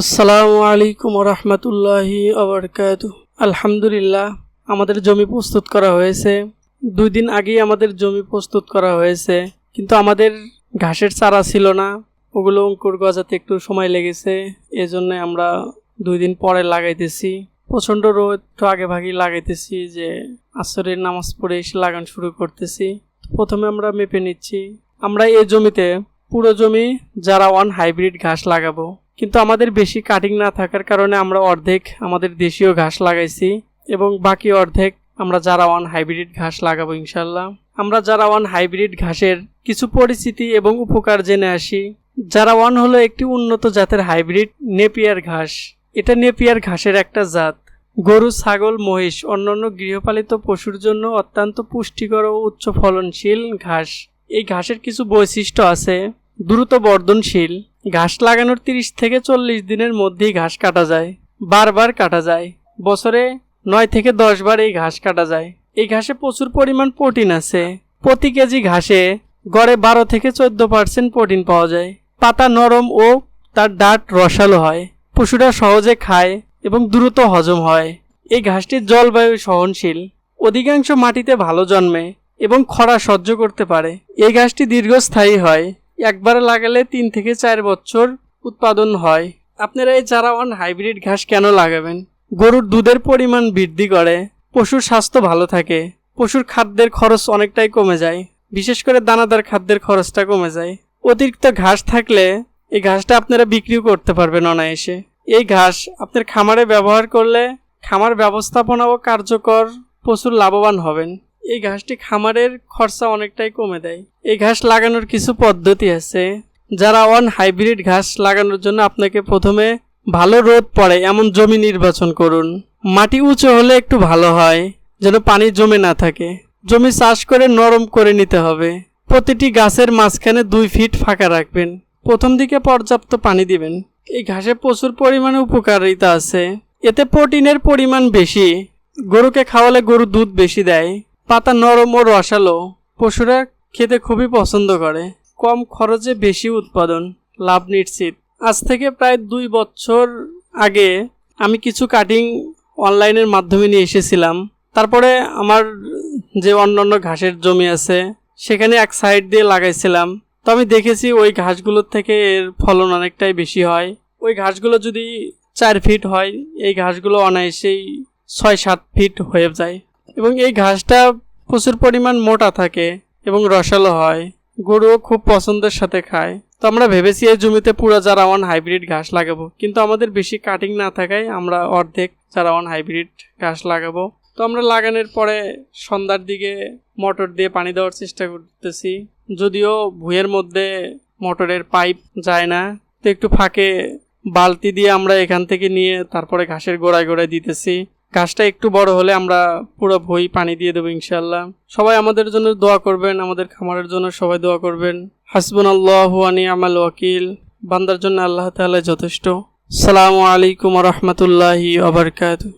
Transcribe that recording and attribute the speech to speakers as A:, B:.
A: আসসালামু আলাইকুম রহমতুল্লাহি আবরকাত আলহামদুলিল্লাহ, আমাদের জমি প্রস্তুত করা হয়েছে। দুই দিন আগেই আমাদের জমি প্রস্তুত করা হয়েছে। কিন্তু আমাদের ঘাসের চারা ছিল না। ওগুলো অঙ্কুর গজাতে একটু সময় লেগেছে। এজন্য আমরা দুই দিন পরে লাগাইতেছি। প্রচণ্ড রোদ, একটু আগে ভাগেই লাগাইতেছি যে আসরের নামাজ পড়ে এসে লাগান শুরু করতেছি। প্রথমে আমরা মেপে নিচ্ছি। আমরা এই জমিতে পুরো জমি, যারা ওয়ান হাইব্রিড ঘাস লাগাবো কিন্তু আমাদের বেশি কাটিং না থাকার কারণে আমরা অর্ধেক আমাদের দেশীয় ঘাস লাগাইছি এবং বাকি অর্ধেক আমরা যারা ওয়ান হাইব্রিড ঘাস লাগাবো ইনশাল্লাহ আমরা যারা ওয়ান হাইব্রিড ঘাসের কিছু পরিচিতি এবং উপকার জেনে আসি। যারা ওয়ান হলো একটি উন্নত জাতের হাইব্রিড নেপিয়ার ঘাস। এটা নেপিয়ার ঘাসের একটা জাত। গরু, ছাগল, মহিষ, অন্যান্য গৃহপালিত পশুর জন্য অত্যন্ত পুষ্টিকর ও উচ্চ ফলনশীল ঘাস। এই ঘাসের কিছু বৈশিষ্ট্য আছে। দ্রুত বর্ধনশীল ঘাস লাগানোর তিরিশ থেকে চল্লিশ দিনের মধ্যেই ঘাস কাটা যায়, বারবার কাটা যায়। বছরে নয় থেকে দশ বার এই ঘাস কাটা যায়। এই ঘাসে প্রচুর পরিমাণ প্রোটিন আছে। প্রতি কেজি ঘাসে গড়ে বারো থেকে চোদ্দ পার্সেন্ট প্রোটিন পাওয়া যায়। পাতা নরম ও তার ডাট রসালো হয়। পশুরা সহজে খায় এবং দ্রুত হজম হয়। এই ঘাসটি জলবায়ু সহনশীল। অধিকাংশ মাটিতে ভালো জন্মে এবং খরা সহ্য করতে পারে। এই ঘাসটি দীর্ঘস্থায়ী হয়। একবার লাগালে তিন থেকে চার বছর উৎপাদন হয়। আপনারা এই চারাওয়ান হাইব্রিড ঘাস কেন লাগাবেন? গরুর দুধের পরিমাণ বৃদ্ধি করে, পশুর স্বাস্থ্য ভালো থাকে, পশুর খাদ্যের খরচ অনেকটাই কমে যায়, বিশেষ করে দানাদার খাদ্যের খরচটা কমে যায়। অতিরিক্ত ঘাস থাকলে এই ঘাসটা আপনারা বিক্রিও করতে পারবেন অনায়াসে। এই ঘাস আপনার খামারে ব্যবহার করলে খামার ব্যবস্থাপনা ও কার্যকর, প্রচুর লাভবান হবেন। এই ঘাসটি খামারের খরচা অনেকটাই কমে দেয়। এই ঘাস লাগানোর কিছু পদ্ধতি আছে। যারা অন হাইব্রিড ঘাস লাগানোর জন্য আপনাকে প্রথমে ভালো রোদ পড়ে এমন জমি নির্বাচন করুন। মাটি উঁচু হলে একটু ভালো হয়, যেন পানি জমে না থাকে। জমি চাষ করে নরম করে নিতে হবে। প্রতিটি গাছের মাঝখানে দুই ফিট ফাঁকা রাখবেন। প্রথম দিকে পর্যাপ্ত পানি দিবেন। এই ঘাসে প্রচুর পরিমাণে উপকারিতা আছে। এতে প্রোটিনের পরিমাণ বেশি। গরুকে খাওয়ালে গরু দুধ বেশি দেয়। পাতা নরম ও রসালো। পশুরা খেতে খুবই পছন্দ করে। কম খরচে বেশি উৎপাদন, লাভ নিশ্চিত। আজ থেকে প্রায় দুই বছর আগে আমি কিছু কাটিং অনলাইনের মাধ্যমে নিয়ে এসেছিলাম। তারপরে আমার যে অন্যান্য ঘাসের জমি আছে, সেখানে এক সাইড দিয়ে লাগাইছিলাম। তো আমি দেখেছি ওই ঘাসগুলোর থেকে এর ফলন অনেকটাই বেশি হয়। ওই ঘাসগুলো যদি চার ফিট হয়, এই ঘাসগুলো অনায়াসেই ছয় সাত ফিট হয়ে যায়। এবং এই ঘাসটা প্রচুর পরিমাণ মোটা থাকে এবং রসালো হয়। গরুও খুব পছন্দের সাথে খায়। তো আমরা ভেবেছি এই জমিতে পুরো জারাওয়ান হাইব্রিড ঘাস লাগাবো। কিন্তু আমাদের বেশি কাটিং না থাকায় আমরা অর্ধেক জারাওয়ান হাইব্রিড ঘাস লাগাবো। তো আমরা লাগানোর পরে সন্ধ্যার দিকে মোটর দিয়ে পানি দেওয়ার চেষ্টা করতেছি। যদিও ভুঁয়ের মধ্যে মোটরের পাইপ যায় না। তো একটু ফাঁকে বালতি দিয়ে আমরা এখান থেকে নিয়ে তারপরে ঘাসের গোড়ায় গোড়ায় দিতেছি। গাছটা একটু বড় হলে আমরা পুরো ভই পানি দিয়ে দেবো ইনশাল্লাহ সবাই আমাদের জন্য দোয়া করবেন, আমাদের খামারের জন্য সবাই দোয়া করবেন। হাসবুন আল্লাহ আনি আমাল ওয়াকিল। বান্দার জন্য আল্লাহ তালা যথেষ্ট। সালামু আলাইকুম রহমতুল্লাহি আবরকাত